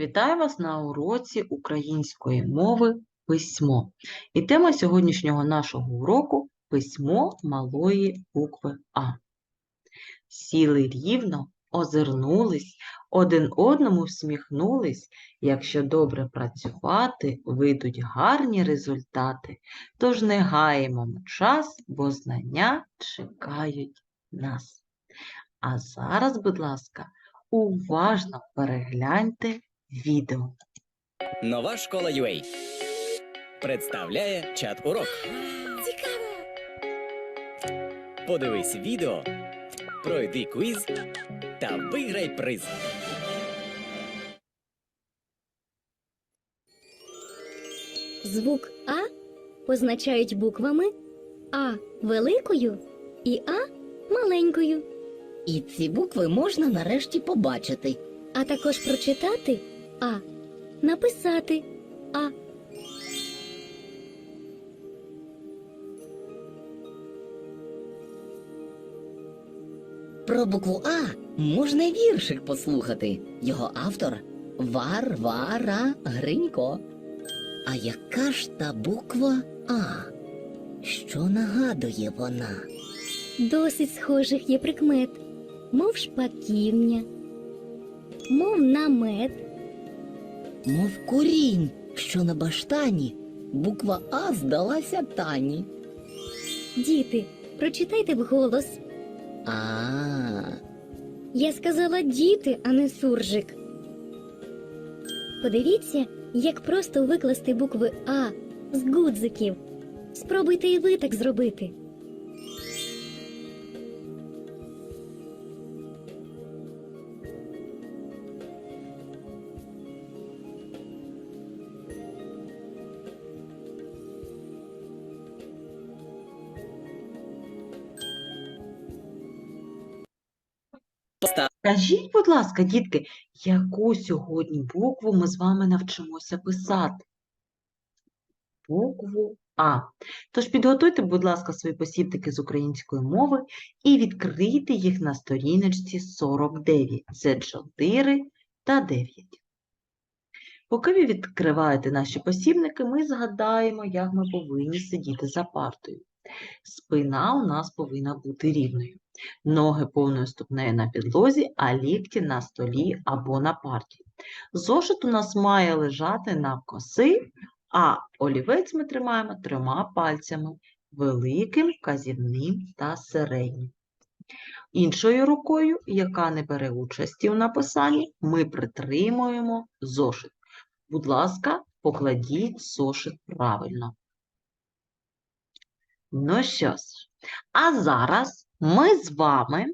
Вітаю вас на уроці української мови письмо. І тема сьогоднішнього нашого уроку письмо малої букви А. Сіли рівно, озирнулись, один одному всміхнулись. Якщо добре працювати, вийдуть гарні результати. Тож не гаємо ми час, бо знання чекають нас. А зараз, будь ласка, уважно перегляньте відео. Нова школа UA представляє чат урок. Цікаво! Подивись відео, пройди квіз та виграй приз. Звук А позначають буквами А великою і А маленькою, І ці букви можна нарешті побачити. а також прочитати А, написати А. Про букву А можна віршик послухати. Його автор Варвара Гринько. А яка ж та буква А? Що нагадує вона? Досить схожих є прикмет, мов шпаківня, мов намет, Мов корінь, що на баштані. Буква А здалася Тані. діти. Прочитайте вголос. А, Я сказала діти, а не суржик. Подивіться, як просто викласти букви А з гудзиків. Спробуйте і ви так зробити. Скажіть, будь ласка, дітки, яку сьогодні букву ми з вами навчимося писати? Букву А. Тож підготуйте, будь ласка, свої посібники з української мови і відкрийте їх на сторіночці 49. Це 4 та 9. Поки ви відкриваєте наші посібники, ми згадаємо, як ми повинні сидіти за партою. Спина у нас повинна бути рівною. Ноги повною ступнею на підлозі, а лікті на столі або на парті. Зошит у нас має лежати на коси, а олівець ми тримаємо трьома пальцями великим, вказівним та середнім. Іншою рукою, яка не бере участі у написанні, ми притримуємо зошит. Будь ласка, покладіть зошит правильно. Ну що ж, а зараз ми з вами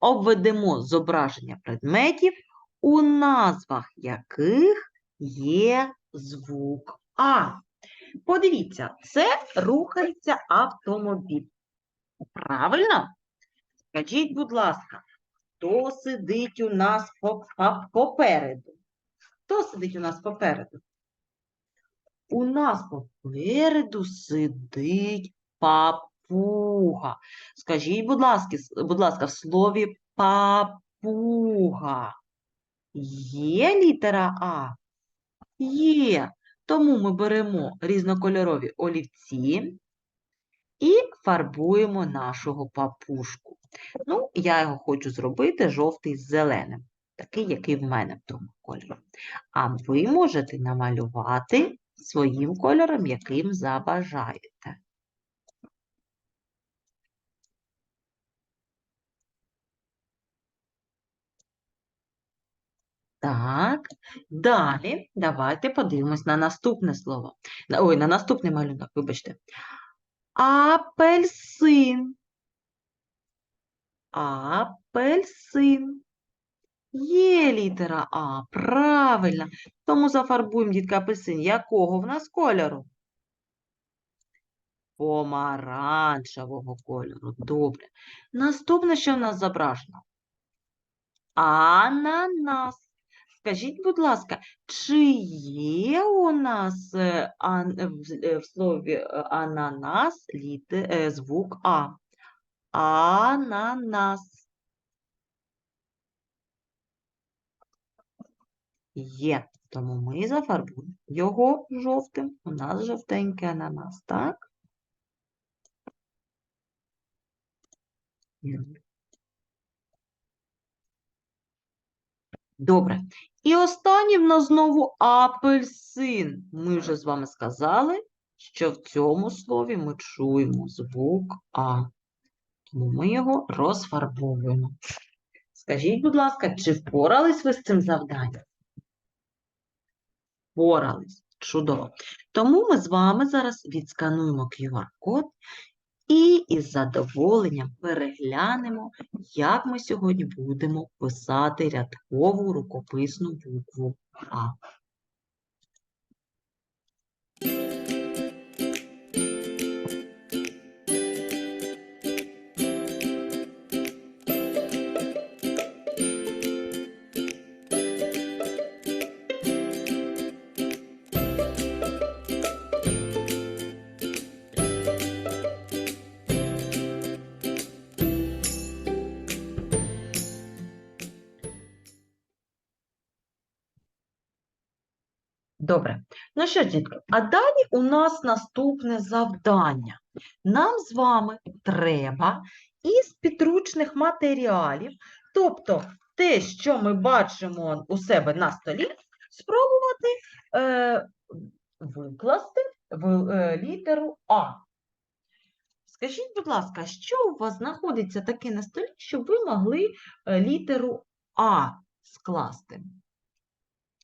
обведемо зображення предметів, у назвах яких є звук А. Подивіться, це рухається автомобіль. Правильно? Скажіть, будь ласка, хто сидить у нас по- по- попереду? Хто сидить у нас попереду? У нас попереду сидить папуга. Скажіть, будь ласка, будь ласка, в слові папуга є літера А? Є. Тому ми беремо різнокольорові олівці і фарбуємо нашого папушку. Ну, я його хочу зробити жовтий з зеленим, такий, який в мене в тому кольорі. А ви можете намалювати своїм кольором, яким забажаєте. Так, далі давайте подивимось на наступне слово. Ой, на наступний малюнок, вибачте. Апельсин. Апельсин. Є літера А, правильно. Тому зафарбуємо, дітка, апельсин. Якого в нас кольору? Помаранчевого кольору. Добре. Наступне, що в нас зображено? Ананас. Скажіть, будь ласка, чи є у нас е, в, е, слові е, ананас е, звук А? Ананас. є. Тому ми зафарбуємо його жовтим. У нас жовтенький ананас, так? Добре. І останнє в нас знову апельсин. Ми вже з вами сказали, що в цьому слові ми чуємо звук А. Тому ми його розфарбовуємо. Скажіть, будь ласка, чи впорались ви з цим завданням? Впорались. Чудово. Тому ми з вами зараз відскануємо QR-код і із задоволенням переглянемо, як ми сьогодні будемо писати рядкову рукописну букву А. Добре. Ну що, дітки, а далі у нас наступне завдання. Нам з вами треба із підручних матеріалів, тобто те, що ми бачимо у себе на столі, спробувати е, викласти в е, літеру А. Скажіть, будь ласка, що у вас знаходиться таке на столі, щоб ви могли е, літеру А скласти?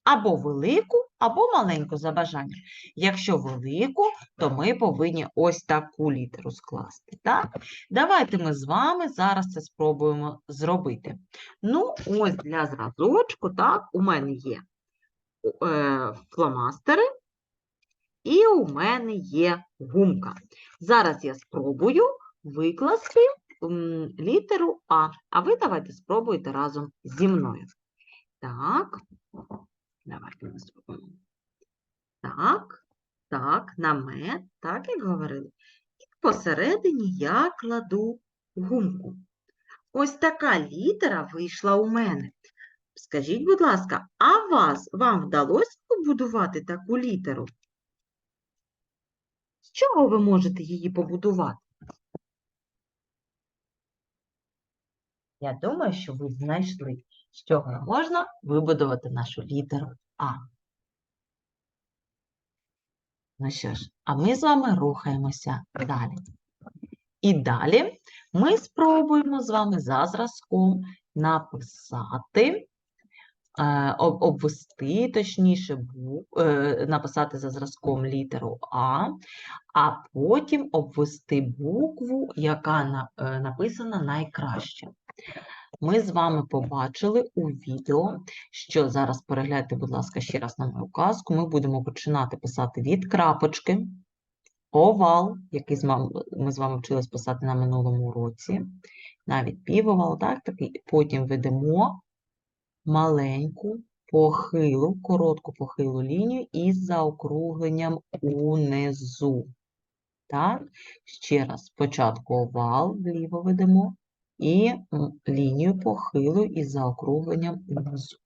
Або велику, або маленьку за бажанням. Якщо велику, то ми повинні ось таку літеру скласти. Так? Давайте ми з вами зараз це спробуємо зробити. Ну, ось для зразочку, так, у мене є е, фломастери, і у мене є гумка. Зараз я спробую викласти літеру А, а ви давайте спробуйте разом зі мною. Так, давайте ми зробимо. Так, так, намет, так як говорили. І посередині я кладу гумку. Ось така літера вийшла у мене. Скажіть, будь ласка, а вас, вам вдалося побудувати таку літеру? З чого ви можете її побудувати? Я думаю, що ви знайшли, з чого можна вибудувати нашу літеру А. Ну що ж, а ми з вами рухаємося далі. І далі ми спробуємо з вами за зразком написати, е, обвести, точніше, е, написати за зразком літеру А, а потім обвести букву, яка е, написана найкраще. Ми з вами побачили у відео, що зараз перегляньте, будь ласка, ще раз на мою казку. Ми будемо починати писати від крапочки, овал, який ми з вами вчились писати на минулому уроці, навіть півовал, так, такий. Потім ведемо маленьку похилу, коротку похилу лінію із заокругленням унизу. Так, ще раз, спочатку овал вліво ведемо і лінію похилу із заокругленням унизу.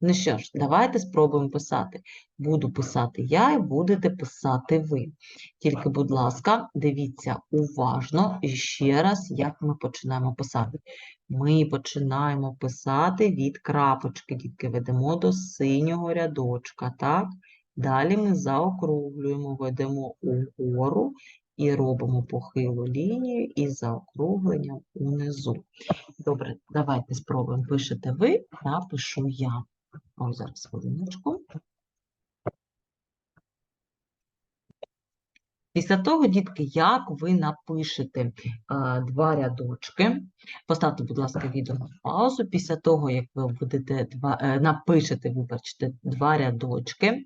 Ну що ж, давайте спробуємо писати. Буду писати я і будете писати ви. Тільки, будь ласка, дивіться уважно і ще раз, як ми починаємо писати. Ми починаємо писати від крапочки, дітки, ведемо до синього рядочка, так? Далі ми заокруглюємо, ведемо угору і робимо похилу лінію із заокругленням унизу. Добре, давайте спробуємо. Пишете ви, напишу я. Ось зараз хвилиночку. Після того, дітки, як ви напишете е, два рядочки, поставте, будь ласка, відео на паузу. Після того, як ви будете два, е, напишете, вибачте, два рядочки е,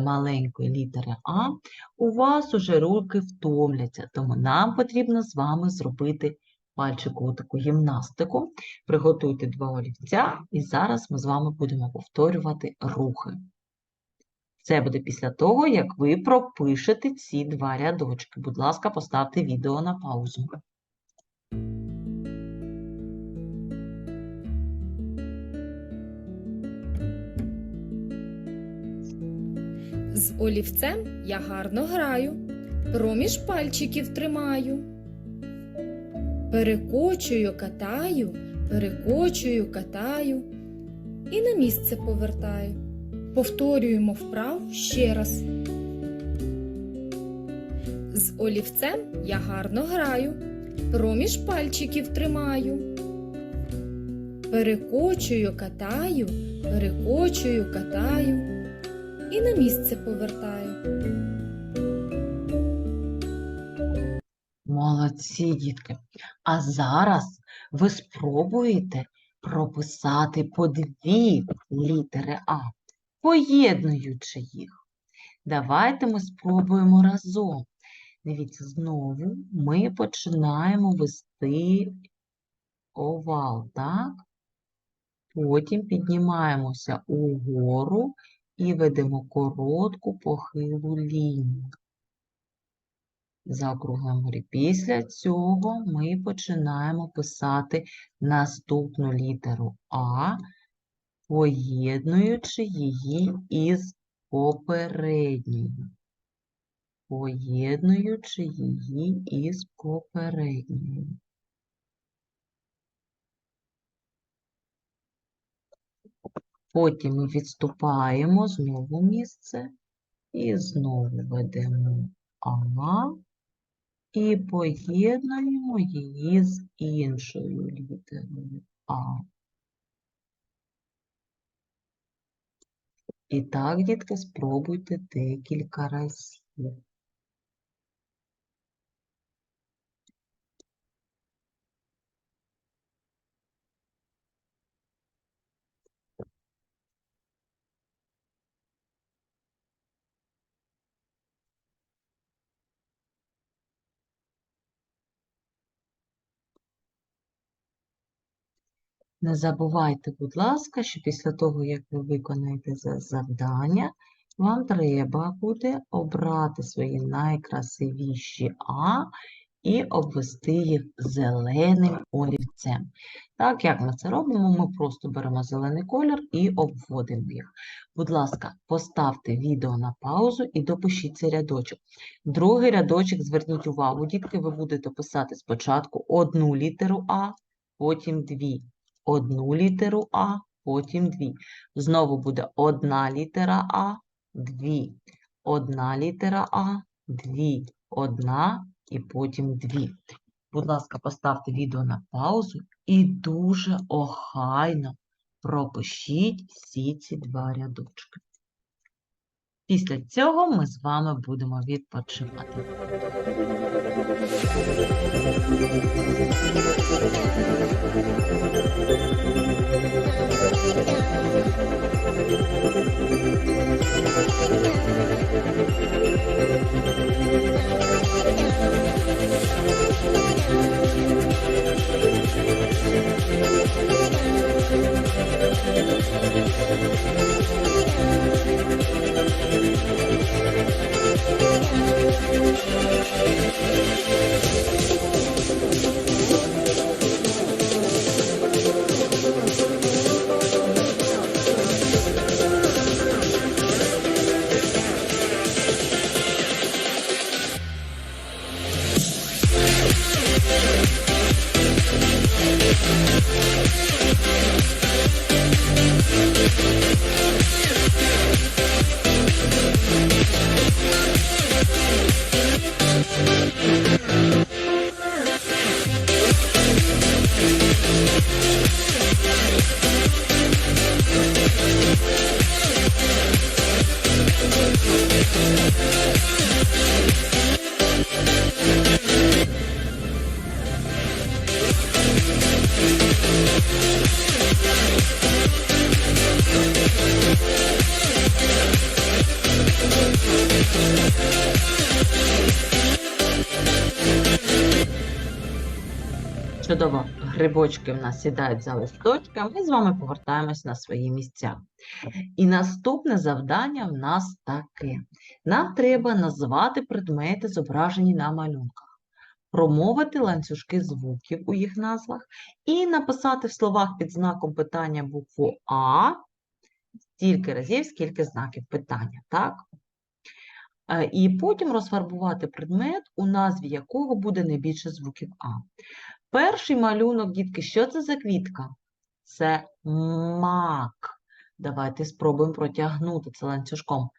маленької літери А, у вас уже руки втомляться, тому нам потрібно з вами зробити пальчикову таку гімнастику. Приготуйте два олівця, і зараз ми з вами будемо повторювати рухи. Це буде після того, як ви пропишете ці два рядочки. Будь ласка, поставте відео на паузу. З олівцем я гарно граю, проміж пальчиків тримаю. Перекочую, катаю, перекочую, катаю і на місце повертаю. Повторюємо вправ ще раз. З олівцем я гарно граю, проміж пальчиків тримаю. Перекочую, катаю, перекочую, катаю і на місце повертаю. Молодці, дітки. А зараз ви спробуєте прописати по дві літери А, поєднуючи їх. Давайте ми спробуємо разом. Дивіться, знову ми починаємо вести овал, так? Потім піднімаємося угору і ведемо коротку похилу лінію. Заокруглимо рі. Після цього ми починаємо писати наступну літеру А, поєднуючи її із попередньою. Поєднуючи її із попередньою. Потім відступаємо знову місце і знову ведемо А і поєднуємо її з іншою літерою А. І так, дітки, спробуйте декілька разів. Не забувайте, будь ласка, що після того, як ви виконаєте завдання, вам треба буде обрати свої найкрасивіші А і обвести їх зеленим олівцем. Так, як ми це робимо, ми просто беремо зелений колір і обводимо їх. Будь ласка, поставте відео на паузу і допишіть цей рядочок. Другий рядочок, зверніть увагу, дітки, ви будете писати спочатку одну літеру А, потім дві одну літеру А, потім дві. Знову буде одна літера А, дві. Одна літера А, дві. Одна і потім дві. Будь ласка, поставте відео на паузу і дуже охайно пропишіть всі ці два рядочки. Після цього ми з вами будемо відпочивати. Чудово, грибочки в нас сідають за листочки, ми з вами повертаємось на свої місця. І наступне завдання в нас таке. Нам треба назвати предмети, зображені на малюнках, промовити ланцюжки звуків у їх назвах і написати в словах під знаком питання букву А стільки разів, скільки знаків питання, так? Е, І потім розфарбувати предмет, у назві якого буде найбільше звуків А. Перший малюнок, дітки, що це за квітка? Це мак. Давайте спробуємо протягнути це ланцюжком.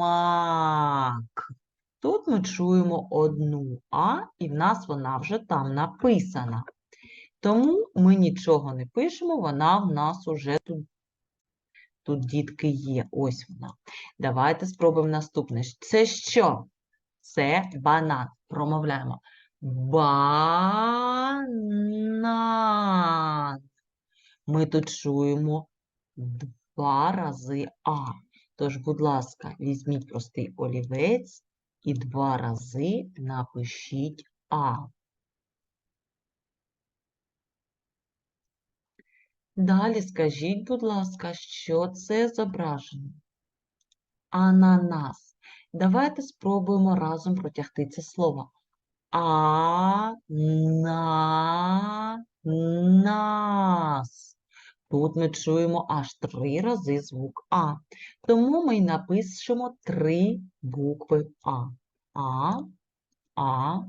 Мак. Тут ми чуємо одну А, і в нас вона вже там написана. Тому ми нічого не пишемо, вона в нас уже тут, тут дітки є. Ось вона. Давайте спробуємо наступне. Це що? Це банан. Промовляємо. Банан. Ми тут чуємо два рази А. Тож, будь ласка, візьміть простий олівець і два рази напишіть А. Далі скажіть, будь ласка, що це зображено? Ананас. Давайте спробуємо разом протягти це слово. А на нас. Тут ми чуємо аж три рази звук А. Тому ми й напишемо три букви А. А, А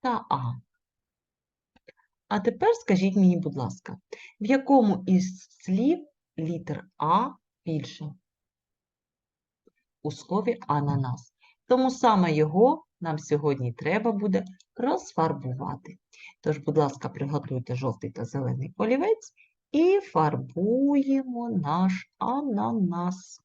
та А. А тепер скажіть мені, будь ласка, в якому із слів літер А більше? У слові ананас. Тому саме його нам сьогодні треба буде розфарбувати. Тож, будь ласка, приготуйте жовтий та зелений олівець і фарбуємо наш ананас.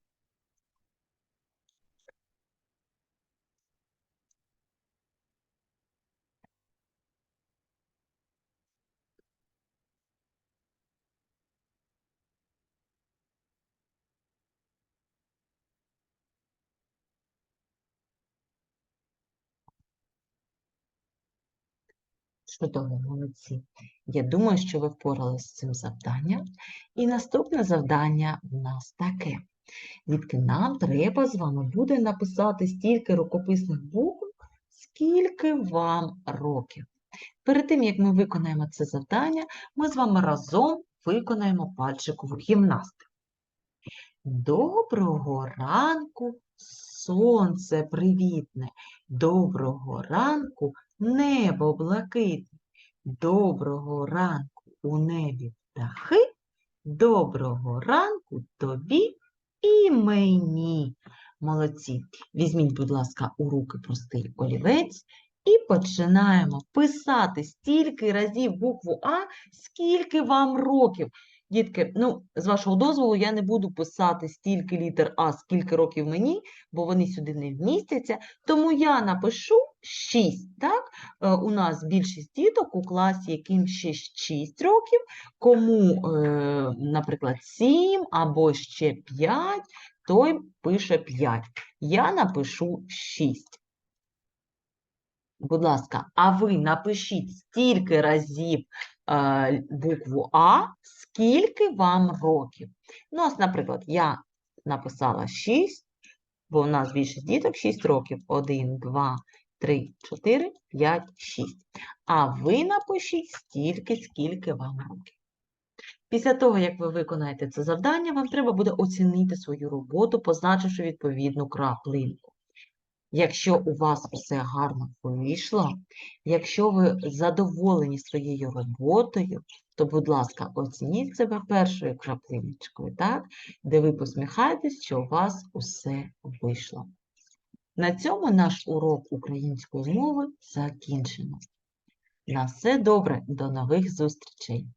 Чудово, молодці. Я думаю, що ви впоралися з цим завданням. І наступне завдання в нас таке. Дітки, нам треба з вами буде написати стільки рукописних букв, скільки вам років. Перед тим, як ми виконаємо це завдання, ми з вами разом виконаємо пальчикову гімнастику. Доброго ранку, сонце привітне. Доброго ранку, небо блакитне. Доброго ранку у небі птахи. Доброго ранку тобі і мені. Молодці. Візьміть, будь ласка, у руки простий олівець і починаємо писати стільки разів букву А, скільки вам років. Дітки, ну, з вашого дозволу, я не буду писати стільки літер А, скільки років мені, бо вони сюди не вмістяться. Тому я напишу 6. Так? Е, У нас більшість діток у класі, яким ще 6 років, кому, е, наприклад, 7 або ще 5, той пише 5. Я напишу 6. Будь ласка, а ви напишіть стільки разів е, букву А, скільки вам років. Ну, ось, наприклад, я написала 6, бо у нас більшість діток 6 років. 1, 2, 3, 4, 5, 6. А ви напишіть стільки, скільки вам років. Після того, як ви виконаєте це завдання, вам треба буде оцінити свою роботу, позначивши відповідну краплинку. Якщо у вас все гарно вийшло, якщо ви задоволені своєю роботою, то, будь ласка, оцініть себе першою краплиночкою, так? де ви посміхаєтесь, що у вас усе вийшло. На цьому наш урок української мови закінчено. На все добре, до нових зустрічей!